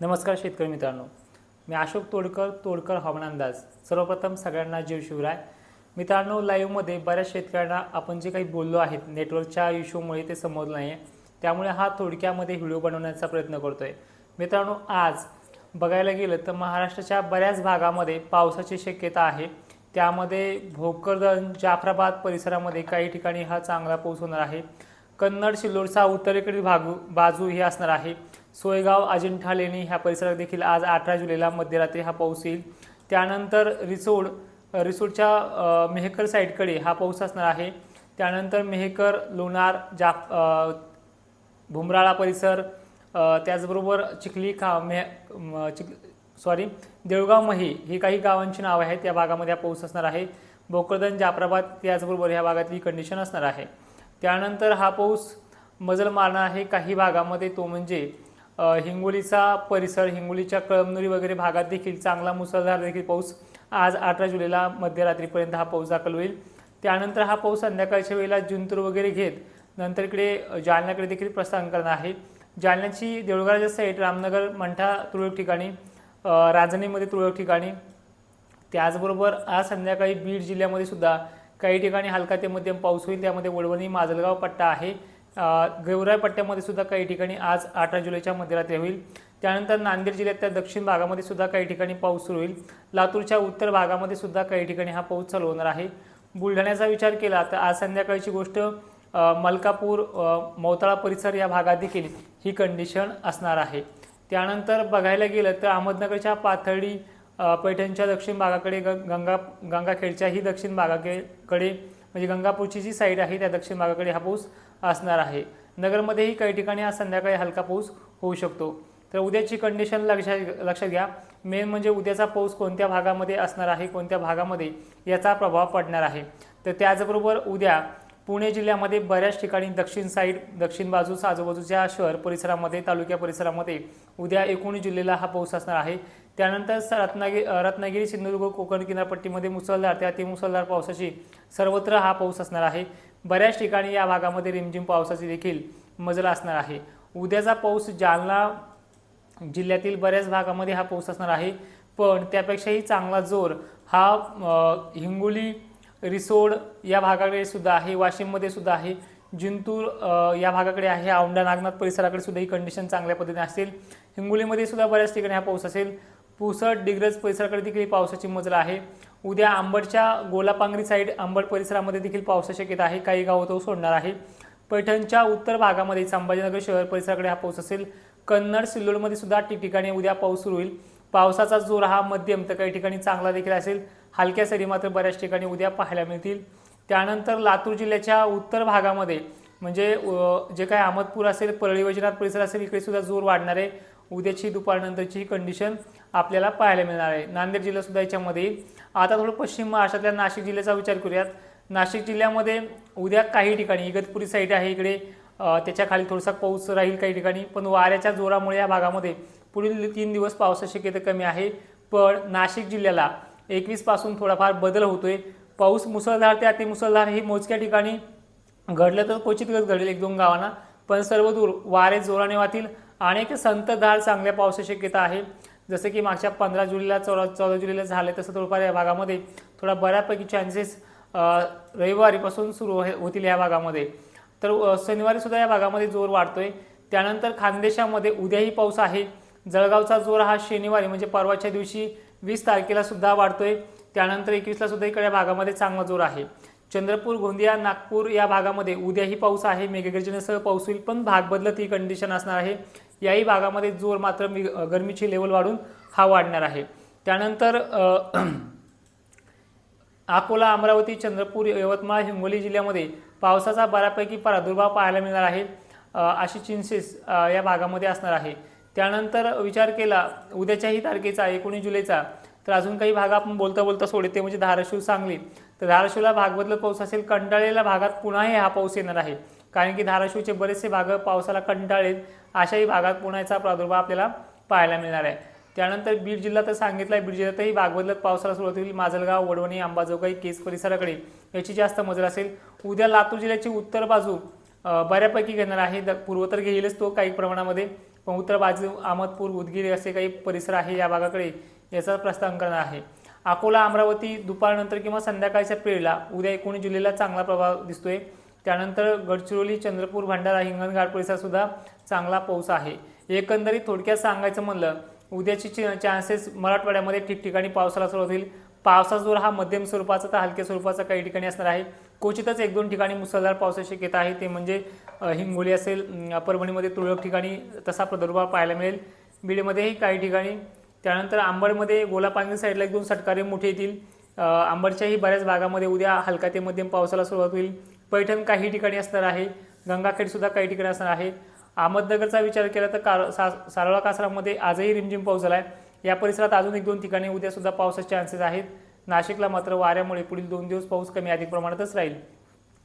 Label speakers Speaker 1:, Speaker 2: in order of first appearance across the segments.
Speaker 1: नमस्कार शेतकरी मित्रांनो. मी अशोक तोडकर तोडकर हवामान अंदाज. सर्वप्रथम सगळ्यांना जीव शिवराय. मित्रांनो लाईव्हमध्ये बऱ्याच शेतकऱ्यांना आपण जे काही बोललो आहेत नेटवर्कच्या इश्यूमुळे ते समजलं नाही आहे त्यामुळे हा थोडक्यामध्ये व्हिडिओ बनवण्याचा प्रयत्न करतो आहे मित्रांनो आज बघायला गेलं तर महाराष्ट्राच्या बऱ्याच भागामध्ये पावसाची शक्यता आहे. त्यामध्ये भोकरदन जाफराबाद परिसरामध्ये काही ठिकाणी हा चांगला पाऊस होणार आहे. कन्नड सिल्लोडचा उत्तरेकडील भागू बाजू ही असणार आहे. सोयगाव अजिंठा लेणी ह्या परिसरात देखील आज अठरा जुलैला मध्यरात्री हा पाऊस येईल. त्यानंतर रिसोड रिसोडच्या मेहकर साईडकडे हा पाऊस असणार आहे. त्यानंतर मेहकर लोणार जा भुमराळा परिसर त्याचबरोबर चिखली खा मेह चिख सॉरी देऊळगाव मही ही काही गावांची नावं आहेत. त्या भागामध्ये हा पाऊस असणार आहे. भोकरदन जाफराबाद त्याचबरोबर ह्या भागातली कंडिशन असणार आहे. त्यानंतर हा पाऊस मजल मारणार आहे काही भागामध्ये. तो म्हणजे हिंगोलीचा परिसर हिंगोलीच्या कळमनुरी वगैरे भागात देखील चांगला मुसळधार देखील पाऊस आज अठरा जुलैला मध्यरात्रीपर्यंत हा पाऊस दाखल होईल. त्यानंतर हा पाऊस संध्याकाळच्या वेळेला जुंतूर वगैरे घेत नंतर इकडे जालन्याकडे देखील प्रस्थान करणार आहे. जालन्याची देऊळगावच्या साईड रामनगर मंठा तुरळक ठिकाणी अ, रांजणीमध्ये तुरळक ठिकाणी. त्याचबरोबर आज संध्याकाळी बीड जिल्ह्यामध्ये सुद्धा काही ठिकाणी हलका ते मध्यम पाऊस होईल. त्यामध्ये वडवणी माजलगाव पट्टा आहे. गेवराई पट्ट्यामध्ये सुद्धा काही ठिकाणी आज अठरा जुलैच्या मध्यरात्री होईल. त्यानंतर नांदेड जिल्ह्यातल्या दक्षिण भागामध्ये सुद्धा काही ठिकाणी पाऊस सुरू होईल. लातूरच्या उत्तर भागामध्ये सुद्धा काही ठिकाणी हा पाऊस चालू होणार आहे. बुलढाण्याचा विचार केला तर आज संध्याकाळची गोष्ट मलकापूर मौताळा परिसर या भागात देखील ही कंडिशन असणार आहे. त्यानंतर बघायला गेलं तर अहमदनगरच्या पाथर्डी पैठणच्या दक्षिण भागाकडे गंगा गंगाखेडच्या ही दक्षिण भागाकडे म्हणजे गंगापूरची जी साईड आहे त्या दक्षिण भागाकडे हा पाऊस असणार आहे. नगरमध्येही काही ठिकाणी आज संध्याकाळी हलका पाऊस होऊ शकतो. तर उद्याची कंडिशन लक्षात लक्षात घ्या. मेन म्हणजे उद्याचा पाऊस कोणत्या भागामध्ये असणार आहे कोणत्या भागामध्ये याचा प्रभाव पडणार आहे. तर त्याचबरोबर उद्या पुणे जिल्ह्यामध्ये बऱ्याच ठिकाणी दक्षिण साईड दक्षिण बाजूस आजूबाजूच्या शहर परिसरामध्ये तालुक्या परिसरामध्ये उद्या एकूण जिल्ह्याला हा पाऊस असणार आहे. त्यानंतर रत्नागिरी रत्नागिरी सिंधुदुर्ग कोकण किनारपट्टीमध्ये मुसळधार ते अतिमुसळधार पावसाची सर्वत्र हा पाऊस असणार आहे. बऱ्याच ठिकाणी या भागामध्ये रिमझिम पावसाची देखील मजल असणार आहे. उद्याचा पाऊस जालना जिल्ह्यातील बऱ्याच भागामध्ये हा पाऊस असणार आहे. पण त्यापेक्षाही चांगला जोर हा हिंगोली रिसोड या भागाकडे सुद्धा आहे वाशिममध्ये सुद्धा आहे. जिंतूर या भागाकडे आहे. औंढा नागनाथ परिसराकडे सुद्धा ही कंडिशन चांगल्या पद्धतीने असेल. हिंगोलीमध्ये सुद्धा बऱ्याच ठिकाणी हा पाऊस असेल. पुसट डिग्रज परिसराकडे देखील पावसाची मजल आहे. उद्या आंबडच्या गोलापांगरी साईड आंबड परिसरामध्ये देखील पावसाची शक्यता आहे. काही गावं तो सोडणार आहे. पैठणच्या उत्तर भागामध्ये संभाजीनगर शहर परिसराकडे हा पाऊस असेल. कन्नड सिल्लोडमध्ये सुद्धा ठिकठिकाणी उद्या पाऊस सुरू होईल. पावसाचा जोर हा मध्यम तर काही ठिकाणी चांगला देखील असेल. हलक्या सरी मात्र बऱ्याच ठिकाणी उद्या पाहायला मिळतील. त्यानंतर लातूर जिल्ह्याच्या उत्तर भागामध्ये म्हणजे जे काही अहमदपूर असेल परळी वैजनाथ परिसर असेल इकडे सुद्धा जोर वाढणार आहे. उद्याची दुपारनंतरची ही कंडिशन आपल्याला पाहायला मिळणार आहे. नांदेड जिल्हासुद्धा याच्यामध्ये येईल. आता थोडं पश्चिम महाराष्ट्रातल्या नाशिक जिल्ह्याचा विचार करूयात. नाशिक जिल्ह्यामध्ये उद्या काही ठिकाणी इगतपुरी साईड आहे इकडे त्याच्याखाली त्याच्याखाली थोडासा पाऊस राहील काही ठिकाणी पण वाऱ्याच्या जोरामुळे या भागामध्ये पुढील तीन दिवस पावसाची शक्यता कमी आहे. पण नाशिक जिल्ह्याला एकवीसपासून थोडाफार बदल होतोय. पाऊस मुसळधार ते अतिमुसळधार हे मोजक्या ठिकाणी घडलं तर क्वचितच घडेल एक दोन गावांना. पण सर्वदूर वारे जोराने वाहतील. आणि एक संततधार चांगल्या पावसाची शक्यता आहे. जसं की मागच्या पंधरा जुलैला चौदा चौदा जुलैला झाले तसं थोडंफार या भागामध्ये थोडा बऱ्यापैकी चान्सेस रविवारीपासून सुरू होतील या भागामध्ये. तर शनिवारीसुद्धा शनिवारी सुद्धा या भागामध्ये जोर वाढतोय. त्यानंतर खानदेशामध्ये उद्याही पाऊस आहे. जळगावचा जोर हा शनिवारी म्हणजे परवाच्या दिवशी वीस तारखेला सुद्धा वाढतोय. त्यानंतर एकवीसला सुद्धा इकडे या भागामध्ये चांगला जोर आहे. चंद्रपूर गोंदिया नागपूर या भागामध्ये उद्याही पाऊस आहे. मेघगर्जनेसह पाऊस होईल पण भाग बदलत ही कंडिशन असणार आहे. याही भागामध्ये जोर मात्र मी गरमीची लेवल वाढून हा वाढणार आहे. त्यानंतर अकोला अमरावती चंद्रपूर यवतमाळ हिंगोली जिल्ह्यामध्ये पावसाचा बऱ्यापैकी प्रादुर्भाव पाहायला मिळणार आहे. अशी चिन्सेस या भागामध्ये असणार आहे. त्यानंतर विचार केला उद्याच्याही तारखेचा एकोणीस जुलैचा तर अजून काही भाग आपण बोलता बोलता सोडे ते म्हणजे धाराशिव सांगली. तर धाराशिवला भाग बदलत पाऊस असेल कंटाळलेल्या भागात पुन्हाही हा पाऊस येणार आहे. कारण की धाराशिवचे बरेचसे भाग पावसाला कंटाळेल अशाही भागात पुण्याचा प्रादुर्भाव आपल्याला पाहायला मिळणार आहे. त्यानंतर बीड जिल्हा तर सांगितलं आहे बीड जिल्ह्यातही भाग बदलत पावसाला सुरुवात होईल. माजलगाव वडवणी अंबाजोगाई केस परिसराकडे याची जास्त मजल असेल. उद्या लातूर जिल्ह्याची उत्तर बाजू बऱ्यापैकी घेणार आहे. द- पूर्व तर घेईलच तो काही प्रमाणामध्ये. पण उत्तर बाजू अहमदपूर उदगीर असे काही परिसर आहे या भागाकडे याचा प्रस्थान करणार आहे. अकोला अमरावती दुपारनंतर किंवा संध्याकाळच्या पिढीला उद्या एकोणीस जुलैला चांगला प्रभाव दिसतोय. त्यानंतर गडचिरोली चंद्रपूर भंडारा हिंगणघाट परिसरसुद्धा चांगला पाऊस आहे. एकंदरीत थोडक्यात सांगायचं म्हणलं उद्याची चान्सेस मराठवाड्यामध्ये ठिकठिकाणी पावसाला सुरुवात होईल पावसाचा जोर हा मध्यम स्वरूपाचा तर हलक्या स्वरूपाचा काही ठिकाणी असणार आहे. क्वचितच एक दोन ठिकाणी मुसळधार पावसाची शक्यता आहे ते म्हणजे हिंगोली असेल परभणीमध्ये तुरळक ठिकाणी तसा प्रादुर्भाव पाहायला मिळेल. बीडमध्येही काही ठिकाणी. त्यानंतर आंबडमध्ये गोलापांगी साईडला एक दोन सटकारे मोठे येतील. आंबडच्याही बऱ्याच भागामध्ये उद्या हलका ते मध्यम पावसाला सुरुवात होईल. पैठण काही ठिकाणी असणार आहे. गंगाखेडसुद्धा काही ठिकाणी असणार आहे. अहमदनगरचा विचार केला तर कार सा सारोळा कासरामध्ये आजही रिमझिम पाऊस झाला आहे या परिसरात अजून एक दोन ठिकाणी उद्यासुद्धा पावसाचे चान्सेस आहेत. नाशिकला मात्र वाऱ्यामुळे पुढील दोन दिवस पाऊस कमी अधिक प्रमाणातच राहील.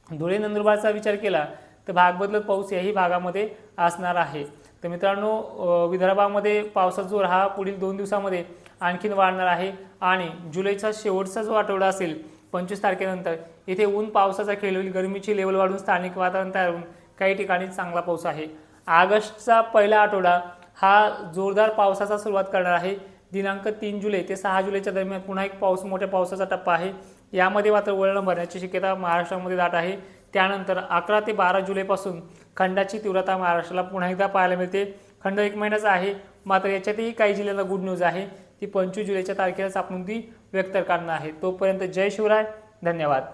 Speaker 1: धुळे नंदुरबारचा विचार केला तर भाग बदलत पाऊस याही भागामध्ये असणार आहे. तर मित्रांनो विदर्भामध्ये पावसाचा जोर हा पुढील दोन दिवसामध्ये आणखीन वाढणार आहे. आणि जुलैचा शेवटचा जो आठवडा असेल पंचवीस तारखेनंतर. इथे ऊन पावसाचा खेळ होईल. गरमीची लेवल वाढून स्थानिक वातावरण तयार होऊन काही ठिकाणी चांगला पाऊस आहे. ऑगस्टचा पहिला आठवडा हा जोरदार पावसाचा सुरुवात करणार आहे. दिनांक तीन जुलै ते सहा जुलैच्या दरम्यान पुन्हा एक पाऊस मोठ्या पावसाचा टप्पा आहे. यामध्ये मात्र वळण भरण्याची शक्यता महाराष्ट्रामध्ये दाट आहे. त्यानंतर अकरा ते बारा जुलैपासून खंडाची तीव्रता महाराष्ट्राला पुन्हा एकदा पाहायला मिळते. खंड एक महिन्याचा आहे. मात्र याच्यातही काही जिल्ह्यांना गुड न्यूज आहे. ती पंचवीस जुलैच्या तारखेलाच आपण ती व्यक्त करणार आहे. तोपर्यंत जय शिवराय. धन्यवाद.